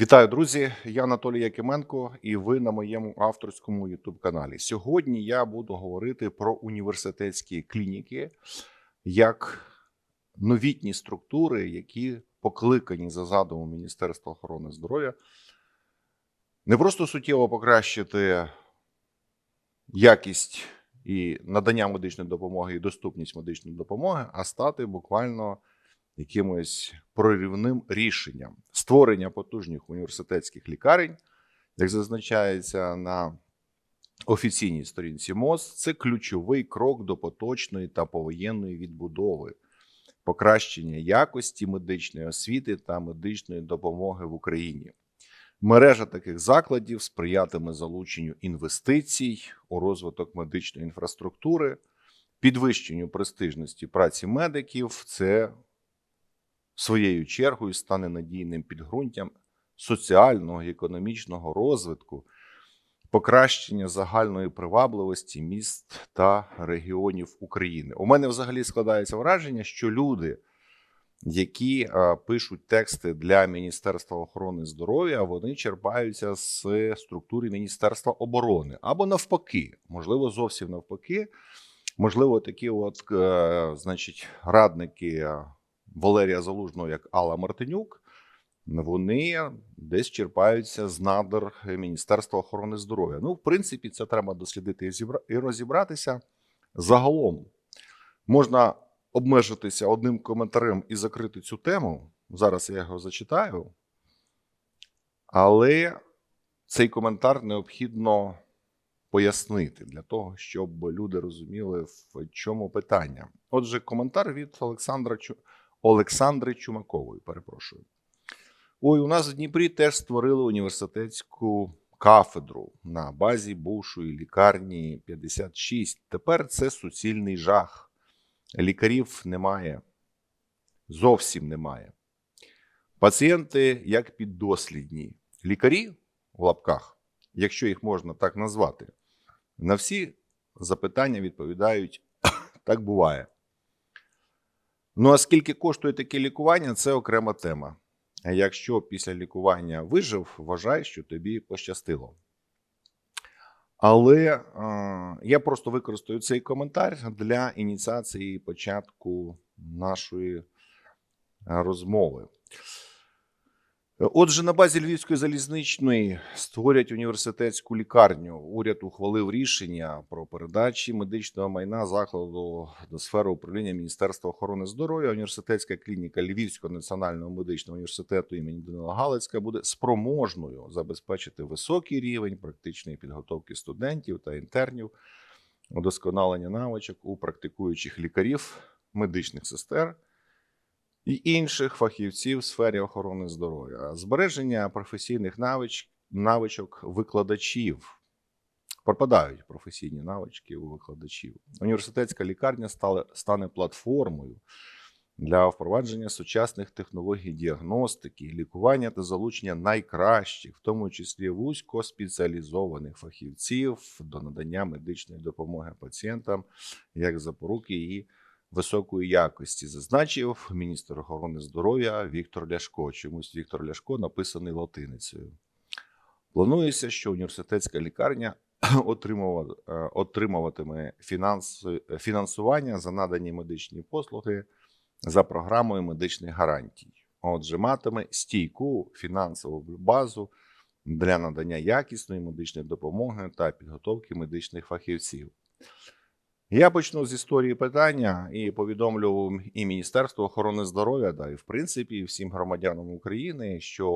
Вітаю, друзі! Я Анатолій Якименко, і ви на моєму авторському youtube каналі. Сьогодні я буду говорити про університетські клініки як новітні структури, які покликані за задумом Міністерства охорони здоров'я не просто суттєво покращити якість і надання медичної допомоги і доступність медичної допомоги, а стати буквально якимось прорівним рішенням створення потужних університетських лікарень, як зазначається на офіційній сторінці МОЗ, це ключовий крок до поточної та повоєнної відбудови, покращення якості медичної освіти та медичної допомоги в Україні. Мережа таких закладів сприятиме залученню інвестицій у розвиток медичної інфраструктури, підвищенню престижності праці медиків. Це своєю чергою стане надійним підґрунтям соціального і економічного розвитку, покращення загальної привабливості міст та регіонів України. У мене взагалі складається враження, що люди, які е, пишуть тексти для Міністерства охорони здоров'я, вони черпаються з структури Міністерства оборони або навпаки, можливо, зовсім навпаки. Можливо, такі, от, е, значить, радники Валерія Залужного, як Алла Мартинюк, вони десь черпаються з надр Міністерства охорони здоров'я. Ну, в принципі, це треба дослідити і розібратися. Загалом можна обмежитися одним коментарем і закрити цю тему. Зараз я його зачитаю. Але цей коментар необхідно пояснити для того, щоб люди розуміли, в чому питання. Отже, коментар від Олександра Чу... Олександри Чумакової. Перепрошую. Ой, у нас в Дніпрі теж створили університетську кафедру на базі бувшої лікарні 56. Тепер це суцільний жах. Лікарів немає. Зовсім немає. Пацієнти як піддослідні. Лікарі в лапках, якщо їх можна так назвати, на всі запитання відповідають: так буває. Ну, а скільки коштує таке лікування, це окрема тема. Якщо після лікування вижив, вважай, що тобі пощастило. Але е, я просто використаю цей коментар для ініціації початку нашої розмови. Отже, на базі Львівської залізничної створять університетську лікарню. Уряд ухвалив рішення про передачі медичного майна закладу до сфери управління Міністерства охорони здоров'я. Університетська клініка Львівського національного медичного університету імені Данила Галицька буде спроможною забезпечити високий рівень практичної підготовки студентів та інтернів, удосконалення навичок у практикуючих лікарів, медичних сестер і інших фахівців в сфері охорони здоров'я, збереження професійних навич... навичок викладачів. Пропадають професійні навички у викладачів. Університетська лікарня стала, стане платформою для впровадження сучасних технологій діагностики, лікування та залучення найкращих, в тому числі вузькоспеціалізованих фахівців до надання медичної допомоги пацієнтам як запоруки її високої якості, зазначив міністр охорони здоров'я Віктор Ляшко. Чомусь Віктор Ляшко написаний латиницею. Планується, що університетська лікарня е, отримуватиме фінансування за надані медичні послуги за програмою медичних гарантій. Отже, матиме стійку фінансову базу для надання якісної медичної допомоги та підготовки медичних фахівців. Я почну з історії питання і повідомлю і Міністерство охорони здоров'я, да, і в принципі і всім громадянам України, що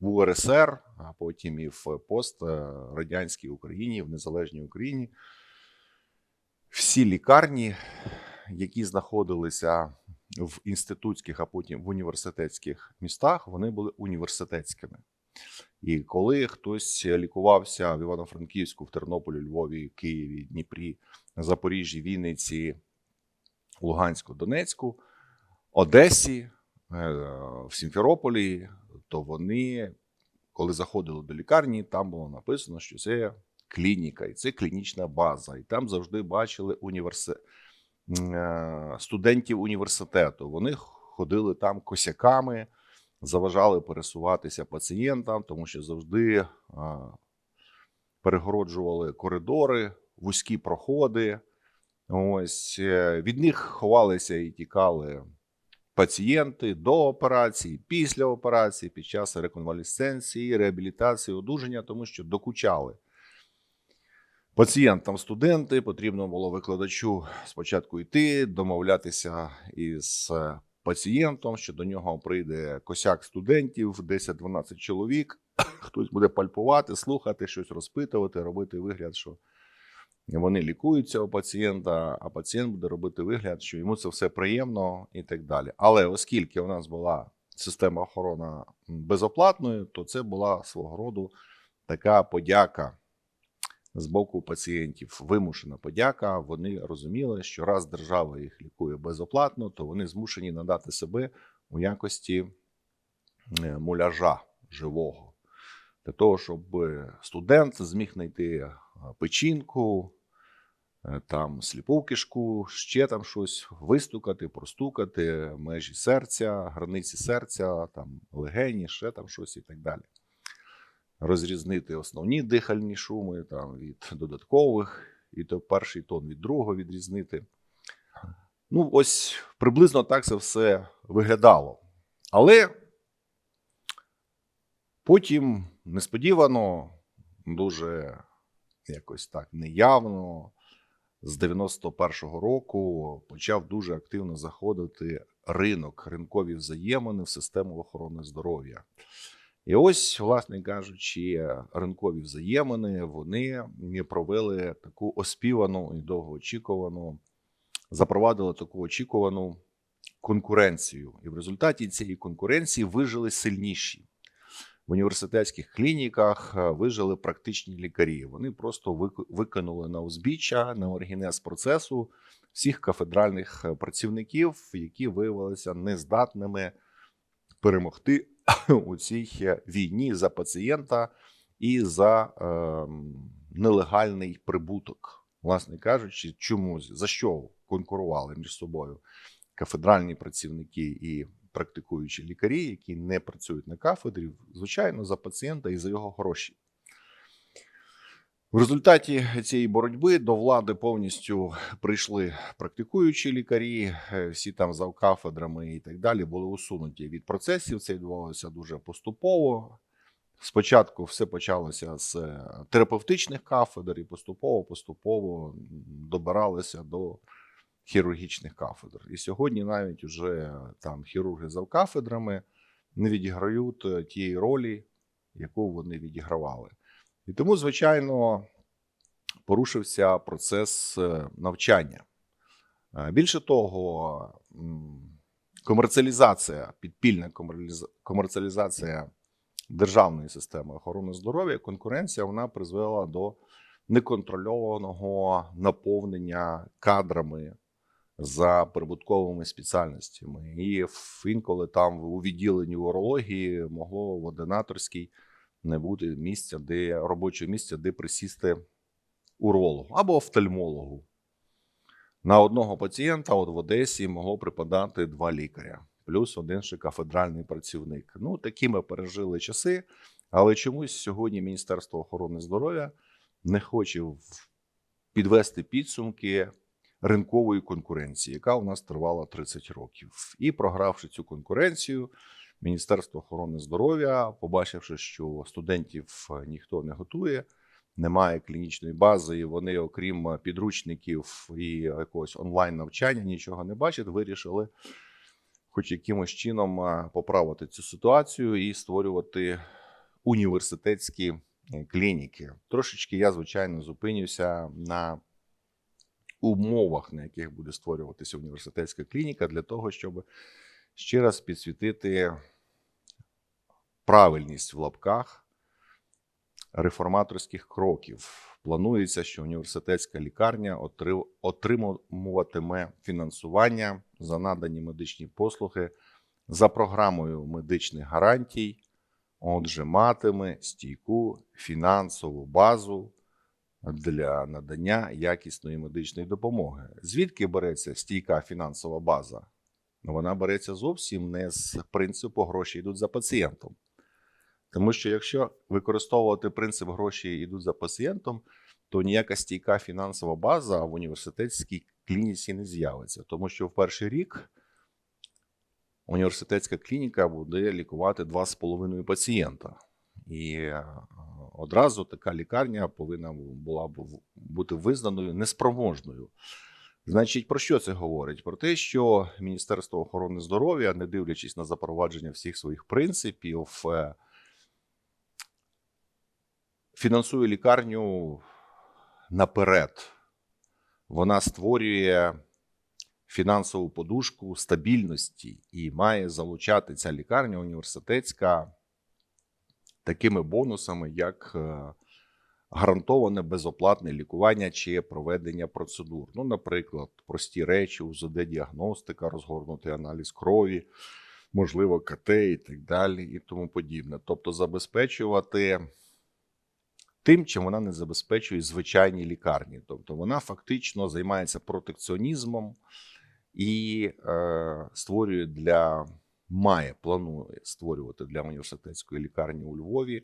в УРСР, а потім і в пострадянській Україні, в незалежній Україні, всі лікарні, які знаходилися в інститутських, а потім в університетських містах, вони були університетськими. І коли хтось лікувався в Івано-Франківську, в Тернополі, Львові, Києві, Дніпрі, Запоріжжі, Вінниці, Луганську, Донецьку, Одесі, е, в Сімферополі, то вони, коли заходили до лікарні, там було написано, що це клініка, і це клінічна база. І там завжди бачили універси... е, студентів університету. Вони ходили там косяками заважали пересуватися пацієнтам, тому що завжди перегороджували коридори, вузькі проходи. Ось е, від них ховалися і тікали пацієнти до операції, після операції, під час реконвалесценції, реабілітації, одужання, тому що докучали. Пацієнтам студенти потрібно було викладачу спочатку йти, домовлятися із е, пацієнтом, що до нього прийде косяк студентів, 10-12 чоловік. Хтось буде пальпувати, слухати, щось розпитувати, робити вигляд, що вони лікуються у пацієнта, а пацієнт буде робити вигляд, що йому це все приємно і так далі. Але оскільки у нас була система охорони безоплатною, то це була свого роду така подяка з боку пацієнтів. Вимушена подяка. Вони розуміли, що раз держава їх лікує безоплатно, то вони змушені надати себе у якості е, муляжа живого. Для того, щоб студент зміг знайти е, печінку, е, там сліпу кишку, ще там щось вистукати, простукати, межі серця, границі серця, там легені, ще там щось і так далі. Розрізнити основні дихальні шуми там, від додаткових, і то перший тон від другого відрізнити. Ну, ось приблизно так це все виглядало. Але потім несподівано, дуже якось так неявно, з 91-го року почав дуже активно заходити ринок, ринкові взаємини в систему охорони здоров'я. І ось, власне кажучи, ринкові взаємини вони провели таку оспівану і довгоочікувану, запровадили таку очікувану конкуренцію. І в результаті цієї конкуренції вижили сильніші. В університетських клініках е, вижили практичні лікарі. Вони просто викинули на узбіччя, на оргінез процесу всіх кафедральних е, працівників, які виявилися нездатними перемогти у цій е, війні за пацієнта і за е, нелегальний прибуток. Власне кажучи, чому за що конкурували між собою кафедральні працівники і практикуючі лікарі, які не працюють на кафедрі, звичайно, за пацієнта і за його гроші. В результаті цієї боротьби до влади повністю прийшли практикуючі лікарі, е, всі там за кафедрами і так далі були усунуті від процесів. Це відбувалося дуже поступово. Спочатку все почалося з е, терапевтичних кафедр, і поступово поступово добиралися до хірургічних кафедр. І сьогодні навіть уже там хірурги за кафедрами не відіграють е, тієї ролі, яку вони відігравали. І тому, звичайно, порушився процес е, навчання. Е, Більше того, комерціалізація, підпільна комерціалізація державної системи охорони здоров'я, конкуренція вона призвела до неконтрольованого наповнення кадрами за прибутковими спеціальностями. І інколи там у відділенні урології могло в ординаторській не бути місця, де робочого місця, де присісти урологу або офтальмологу. На одного пацієнта от в Одесі могло припадати два лікаря, плюс один ще кафедральний працівник. Ну, такі ми пережили часи, але чомусь сьогодні Міністерство охорони здоров'я не хоче підвести підсумки ринкової конкуренції, яка у нас тривала 30 років. І програвши цю конкуренцію, Міністерство охорони здоров'я, побачивши, що студентів е, ніхто не готує, немає клінічної бази, і вони, окрім підручників і якогось онлайн навчання, нічого не бачать, вирішили хоч якимось чином е, поправити цю ситуацію і створювати університетські е, клініки. Трошечки я, звичайно, зупинюся на умовах, на яких буде створюватися університетська клініка, для того, щоб ще раз підсвітити правильність в лапках реформаторських кроків. Планується, що університетська лікарня отримуватиме фінансування за надані медичні послуги за програмою медичних гарантій, отже, матиме стійку фінансову базу для надання якісної медичної допомоги. Звідки береться стійка фінансова база? Вона береться зовсім не з принципу гроші йдуть за пацієнтом. Тому що якщо використовувати принцип гроші йдуть за пацієнтом, то ніяка стійка фінансова база в університетській клініці не з'явиться. Тому що в перший рік університетська клініка буде лікувати 2,5 пацієнта. І е, одразу така лікарня повинна була б бути визнаною неспроможною. Значить, про що це говорить? Про те, що Міністерство охорони здоров'я, не дивлячись на запровадження всіх своїх принципів, е, фінансує лікарню наперед. Вона створює фінансову подушку стабільності і має залучати ця лікарня університетська такими бонусами, як е, гарантоване безоплатне лікування чи проведення процедур. Ну, наприклад, прості речі, УЗД-діагностика, розгорнутий аналіз крові, можливо, КТ і так далі, і тому подібне. Тобто забезпечувати тим, чим вона не забезпечує звичайні лікарні. Тобто вона фактично займається протекціонізмом і е, створює для має планує створювати для університетської лікарні у Львові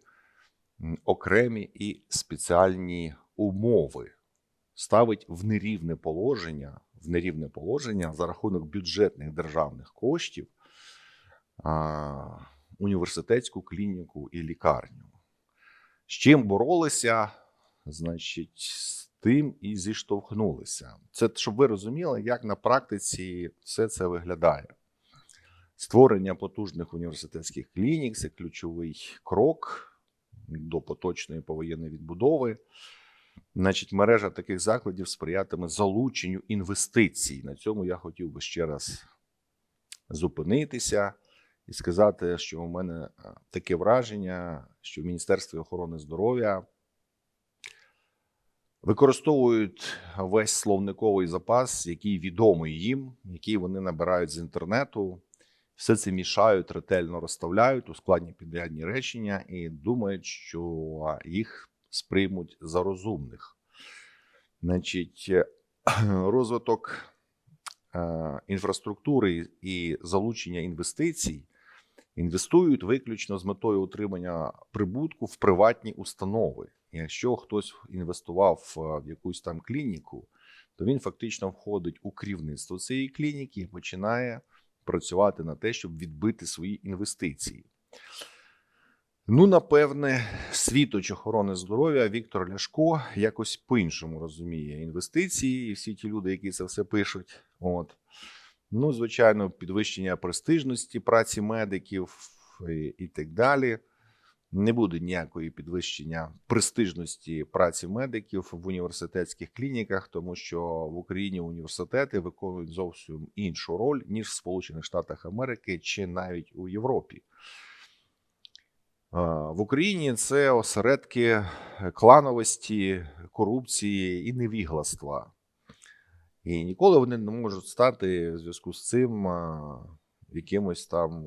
окремі і спеціальні умови, ставить в нерівне положення, в нерівне положення за рахунок бюджетних державних коштів а, університетську клініку і лікарню. З чим боролися, значить, з тим і зіштовхнулися. Це щоб ви розуміли, як на практиці все це виглядає. Створення потужних університетських клінік це ключовий крок до поточної повоєнної відбудови. Значить, мережа таких закладів сприятиме залученню інвестицій. На цьому я хотів би ще раз зупинитися і сказати, що у мене е, таке враження, що в Міністерстві охорони здоров'я використовують весь словниковий запас, який відомий їм, який вони набирають з інтернету. Все це мішають, ретельно розставляють у складні підрядні речення і думають, що їх сприймуть за розумних. Значить, е, розвиток е, інфраструктури і залучення інвестицій інвестують виключно з метою утримання прибутку в приватні установи. Якщо хтось інвестував е, в якусь там клініку, то він фактично входить у керівництво цієї клініки і починає працювати на те, щоб відбити свої інвестиції. Ну, напевне, світоч охорони здоров'я Віктор Ляшко якось по-іншому розуміє інвестиції і всі ті люди, які це все пишуть. От. Ну, звичайно, підвищення престижності праці медиків і, і так далі. Не буде ніякої підвищення престижності праці медиків в університетських клініках, тому що в Україні університети виконують зовсім іншу роль ніж в Сполучених Штатах Америки чи навіть у Європі. В Україні це осередки клановості, корупції і невігластва. І ніколи вони не можуть стати в зв'язку з цим якимось там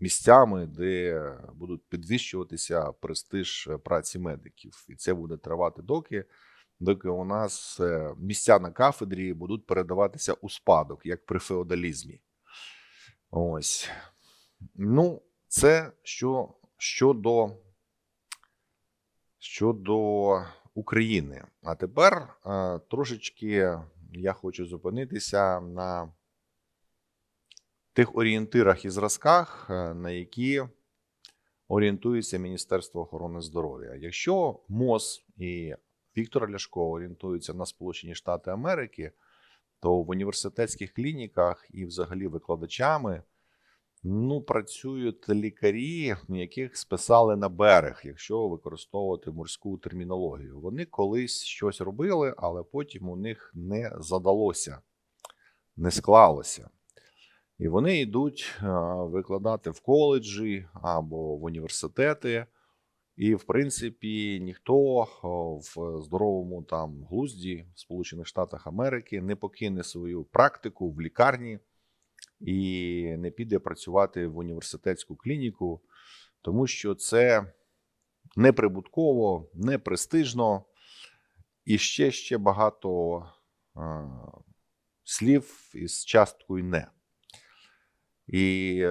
місцями, де будуть підвищуватися престиж праці медиків. І це буде тривати доки, доки у нас е, місця на кафедрі будуть передаватися у спадок, як при феодалізмі. Ось. Ну, це що щодо, щодо України. А тепер а, трошечки я хочу зупинитися на тих орієнтирах і зразках, е, на які орієнтується Міністерство охорони здоров'я. Якщо МОЗ і Віктор Ляшко орієнтуються на Сполучені Штати Америки, то в університетських клініках і взагалі викладачами ну, працюють лікарі, яких списали на берег, якщо використовувати морську термінологію. Вони колись щось робили, але потім у них не задалося, не склалося. І вони йдуть е, викладати в коледжі або в університети. І, в принципі, ніхто е, в здоровому там глузді в Сполучених Штатах Америки не покине свою практику в лікарні і не піде працювати в університетську клініку, тому що це неприбутково, не престижно і ще ще багато е, слів із часткою не. І е,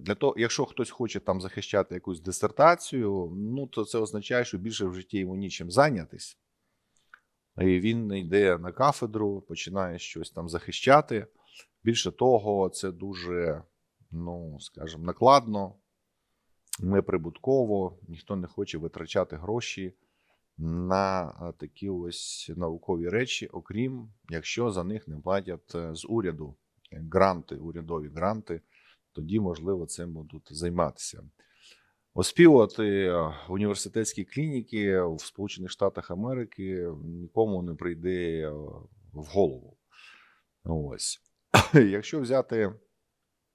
для того, якщо хтось хоче там захищати якусь дисертацію, ну то це означає, що більше в житті йому нічим зайнятись. І він йде на кафедру, починає щось там захищати. Більше того, це дуже, ну скажімо, накладно, неприбутково. Ніхто не хоче витрачати гроші на е, такі ось наукові речі, окрім якщо за них не платять е, з уряду гранти, урядові гранти, тоді, можливо, цим будуть займатися. Оспівувати е, університетські клініки в Сполучених Штатах Америки нікому не прийде е, в голову. Ось. Якщо взяти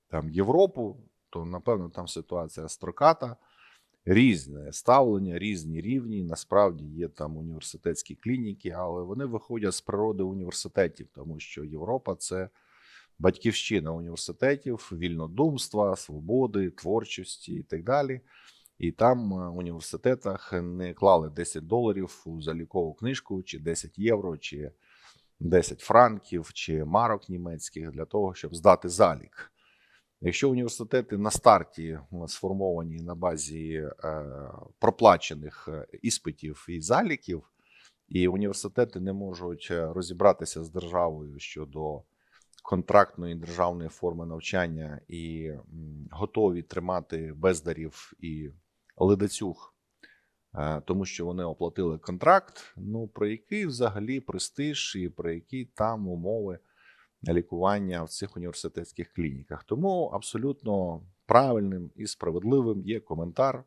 там Європу, то напевно там ситуація строката, різне ставлення, різні рівні. Насправді є там університетські клініки, але вони виходять з природи університетів, тому що Європа це батьківщина університетів, вільнодумства, свободи, творчості і так далі. І там е, в університетах не клали 10 доларів у залікову книжку, чи 10 євро, чи 10 франків, чи марок німецьких для того, щоб здати залік. Якщо університети на старті е, сформовані на базі е, проплачених іспитів і заліків, і університети не можуть розібратися з державою щодо контрактної державної форми навчання і готові тримати бездарів і ледацюг, е, тому що вони оплатили контракт. Ну про який взагалі престиж і про які там умови лікування в цих університетських клініках. Тому абсолютно правильним і справедливим є коментар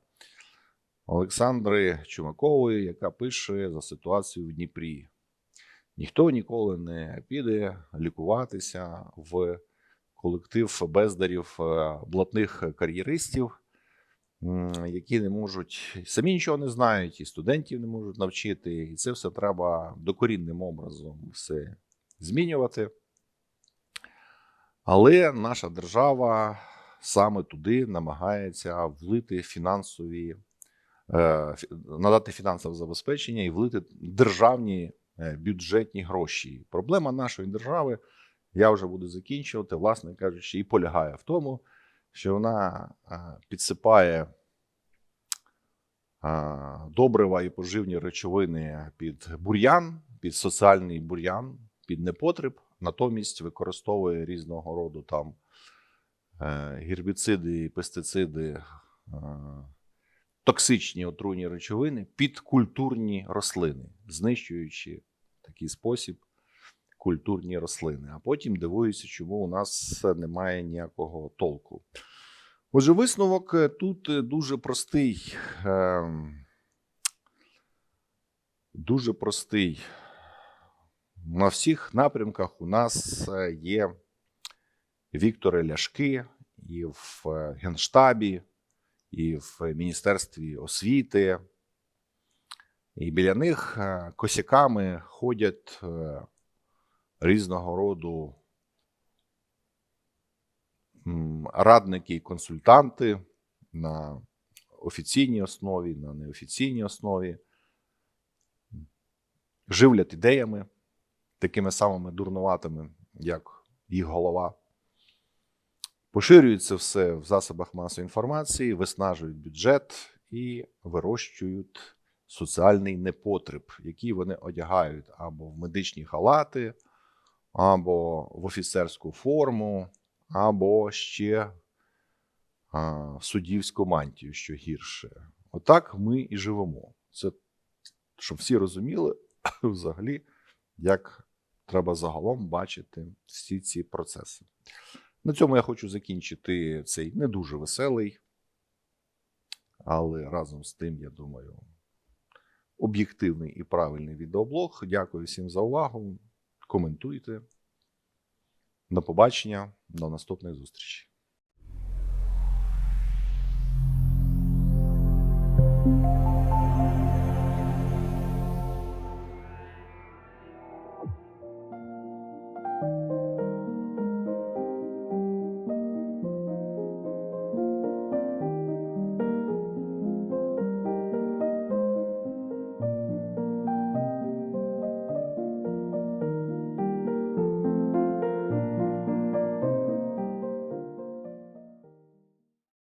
Олександри Чумакової, яка пише за ситуацію в Дніпрі. Ніхто ніколи не піде лікуватися в колектив бездарів е, блатних кар'єристів, які не можуть самі нічого не знають, і студентів не можуть навчити. І це все треба докорінним образом все змінювати. Але наша держава саме туди намагається влити фінансові, е, надати фінансове забезпечення і влити державні бюджетні гроші. Проблема нашої держави, я вже буду закінчувати, власне кажучи, і полягає в тому, що вона е, підсипає е, добрива і поживні речовини під бур'ян, під соціальний бур'ян, під непотреб, натомість використовує різного роду там е, гербіциди і пестициди, е, токсичні отруйні речовини під культурні рослини, знищуючи в такий спосіб культурні рослини. А потім дивуюся, чому у нас немає ніякого толку. Отже, висновок е, тут е, дуже простий. Ем, Дуже простий. На всіх напрямках у нас е, є Віктори Ляшки і в Генштабі, і в Міністерстві освіти. І біля них е, косяками ходять е, різного роду радники і консультанти на офіційній основі, на неофіційній основі, живлять ідеями такими самими дурнуватими, як їх голова. Поширюють це все в засобах масової інформації, виснажують бюджет і вирощують соціальний непотреб, який вони одягають або в медичні халати, або в офіцерську форму, або ще в суддівську мантію, що гірше. Отак ми і живемо. Це щоб всі розуміли взагалі, як треба загалом бачити всі ці процеси. На цьому я хочу закінчити цей не дуже веселий, але разом з тим, я думаю, об'єктивний і правильний відеоблог. Дякую всім за увагу. Коментуйте. До побачення, до наступної зустрічі. thank you